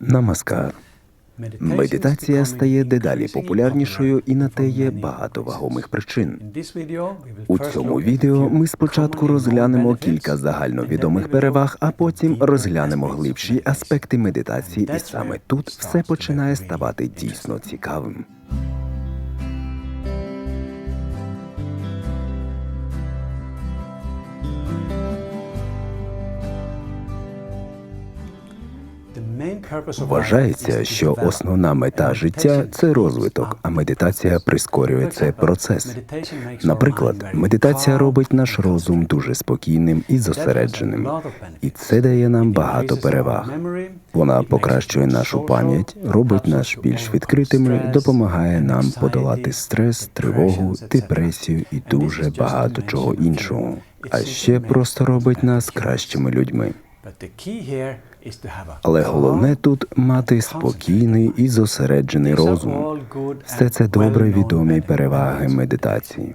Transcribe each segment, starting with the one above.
Намаскар. Медитація стає дедалі популярнішою, і на те є багато вагомих причин. У цьому відео ми спочатку розглянемо кілька загальновідомих переваг, а потім розглянемо глибші аспекти медитації, і саме тут все починає ставати дійсно цікавим. Вважається, що основна мета життя це розвиток, а медитація прискорює цей процес. Наприклад, медитація робить наш розум дуже спокійним і зосередженим, і це дає нам багато переваг. Вона покращує нашу пам'ять, робить нас більш відкритими, допомагає нам подолати стрес, тривогу, депресію і дуже багато чого іншого. А ще просто робить нас кращими людьми. Але головне тут мати спокійний і зосереджений розум. Все це добре відомі переваги медитації.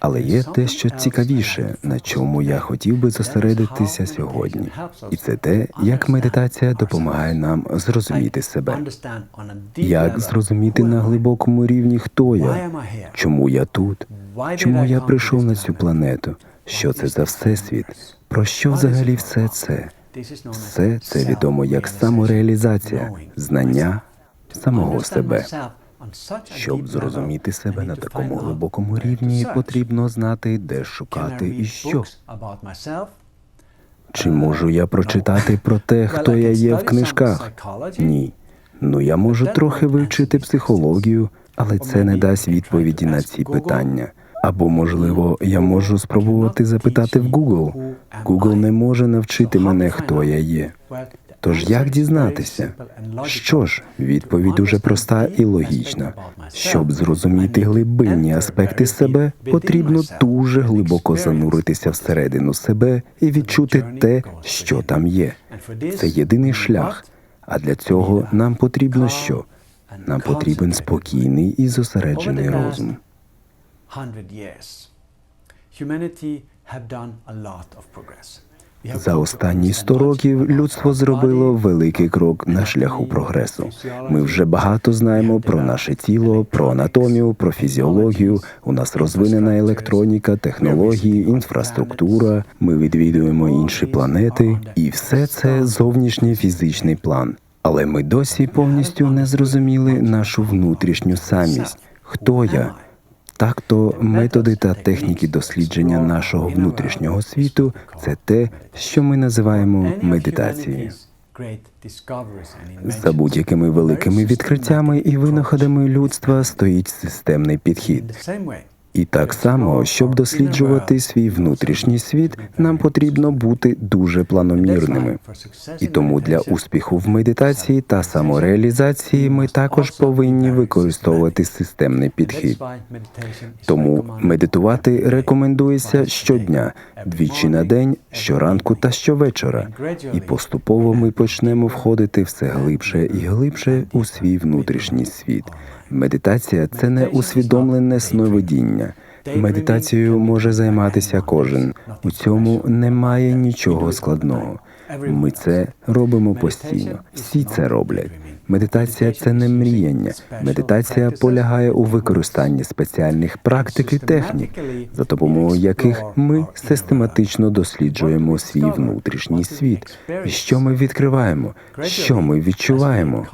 Але є дещо цікавіше, на чому я хотів би зосередитися сьогодні, і це те, як медитація допомагає нам зрозуміти себе. Як зрозуміти на глибокому рівні, хто я, чому я тут, чому я прийшов на цю планету, що це за всесвіт, про що взагалі все це? Все це відомо як самореалізація, знання самого себе. Щоб зрозуміти себе на такому глибокому рівні, потрібно знати, де шукати і що. Чи можу я прочитати про те, хто я є в книжках? Ні. Ну я можу трохи вивчити психологію, але це не дасть відповіді на ці питання. Або, можливо, я можу спробувати запитати в Google. Google не може навчити мене, хто я є. Тож як дізнатися? Що ж, відповідь дуже проста і логічна. Щоб зрозуміти глибинні аспекти себе, потрібно дуже глибоко зануритися всередину себе і відчути те, що там є. Це єдиний шлях. А для цього нам потрібно що? Нам потрібен спокійний і зосереджений розум. За останні 100 років людство зробило великий крок на шляху прогресу. Ми вже багато знаємо про наше тіло, про анатомію, про фізіологію. У нас розвинена електроніка, технології, інфраструктура. Ми відвідуємо інші планети, і все це зовнішній фізичний план. Але ми досі повністю не зрозуміли нашу внутрішню самість. Хто я? Так то методи та техніки дослідження нашого внутрішнього світу це те, що ми називаємо медитацією. За будь-якими великими відкриттями і винаходами людства стоїть системний підхід. І так само, щоб досліджувати свій внутрішній світ, нам потрібно бути дуже планомірними. І тому для успіху в медитації та самореалізації ми також повинні використовувати системний підхід. Тому медитувати рекомендується щодня, двічі на день, щоранку та щовечора. І поступово ми почнемо входити все глибше і глибше у свій внутрішній світ. Медитація це не усвідомлене сновидіння. Медитацією може займатися кожен. У цьому немає нічого складного. Ми це робимо постійно. Всі це роблять. Медитація це не мріяння. Медитація полягає у використанні спеціальних практик і технік, за допомогою яких ми систематично досліджуємо свій внутрішній світ. Що ми відкриваємо, що ми відчуваємо.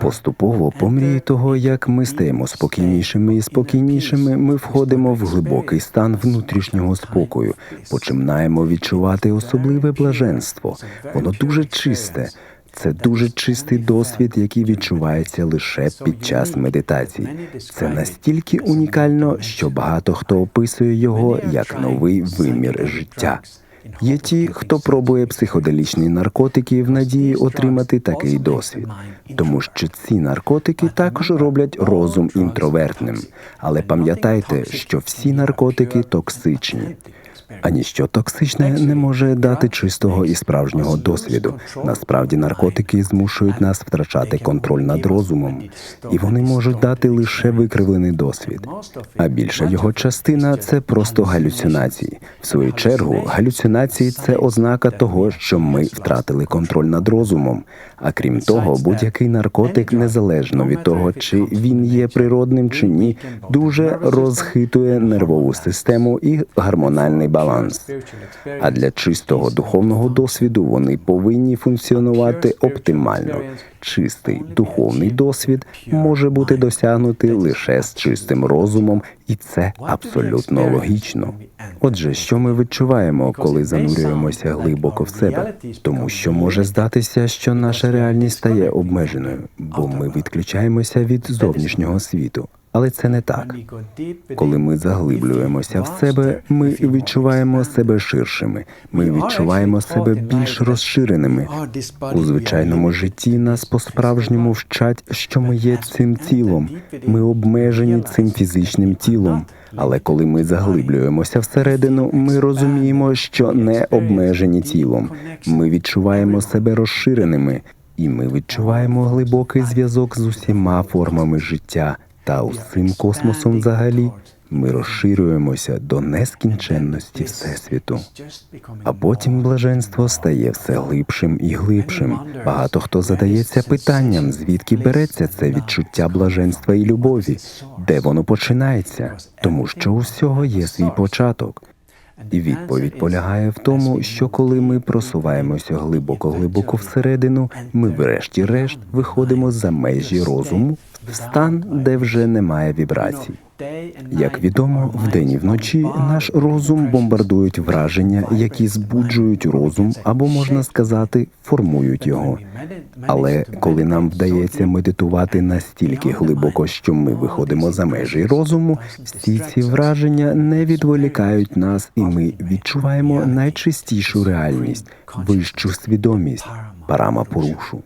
Поступово, по мрії того, як ми стаємо спокійнішими і спокійнішими, ми входимо в глибокий стан внутрішнього спокою, починаємо відчувати особливе блаженство. Воно дуже чисте. Це дуже чистий досвід, який відчувається лише під час медитації. Це настільки унікально, що багато хто описує його як новий вимір життя. Є ті, хто пробує психоделічні наркотики в надії отримати такий досвід, тому що ці наркотики також роблять розум інтровертним. Але пам'ятайте, що всі наркотики токсичні. А ніщо токсичне не може дати чистого і справжнього досвіду. Насправді наркотики змушують нас втрачати контроль над розумом, і вони можуть дати лише викривлений досвід. А більша його частина це просто галюцинації. В свою чергу, галюцинації це ознака того, що ми втратили контроль над розумом. А крім того, будь-який наркотик, незалежно від того, чи він є природним чи ні, дуже розхитує нервову систему і гормональний баланс. А для чистого духовного досвіду вони повинні функціонувати оптимально. Чистий духовний досвід може бути досягнутий лише з чистим розумом, і це абсолютно логічно. Отже, що ми відчуваємо, коли занурюємося глибоко в себе? Тому що може здатися, що наша реальність стає обмеженою, бо ми відключаємося від зовнішнього світу. Але це не так. Коли ми заглиблюємося в себе, ми відчуваємо себе ширшими. Ми відчуваємо себе більш розширеними. У звичайному житті нас по-справжньому вчать, що ми є цим тілом. Ми обмежені цим фізичним тілом. Але коли ми заглиблюємося всередину, ми розуміємо, що не обмежені тілом. Ми відчуваємо себе розширеними, і ми відчуваємо глибокий зв'язок з усіма формами життя та усім космосом взагалі. Ми розширюємося до нескінченності всесвіту. А потім блаженство стає все глибшим і глибшим. Багато хто задається питанням, звідки береться це відчуття блаженства і любові, де воно починається, тому що у всього є свій початок. І відповідь полягає в тому, що коли ми просуваємося глибоко-глибоко всередину, ми врешті-решт виходимо за межі розуму в стан, де вже немає вібрацій. Як відомо, вдень і вночі наш розум бомбардують враження, які збуджують розум, або можна сказати, формують його. Але коли нам вдається медитувати настільки глибоко, що ми виходимо за межі розуму, всі ці враження не відволікають нас, і ми відчуваємо найчистішу реальність, вищу свідомість, парама порушу.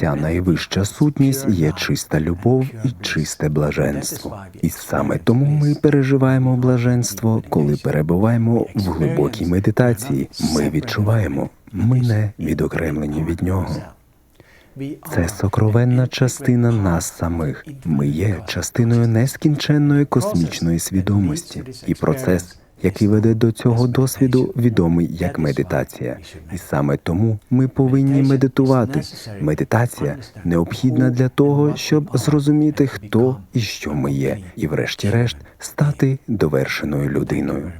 Ця найвища сутність є чиста любов і чисте блаженство. І саме тому ми переживаємо блаженство, коли перебуваємо в глибокій медитації. Ми відчуваємо, ми не відокремлені від нього. Це сокровенна частина нас самих. Ми є частиною нескінченної космічної свідомості, і процес, який веде до цього досвіду, відомий як медитація. І саме тому ми повинні медитувати. Медитація необхідна для того, щоб зрозуміти, хто і що ми є, і, врешті-решт, стати довершеною людиною.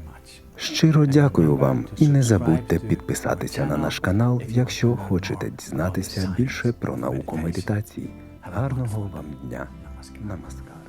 Щиро дякую вам і не забудьте підписатися на наш канал, якщо хочете дізнатися більше про науку медитації. Гарного вам дня! Намаскар!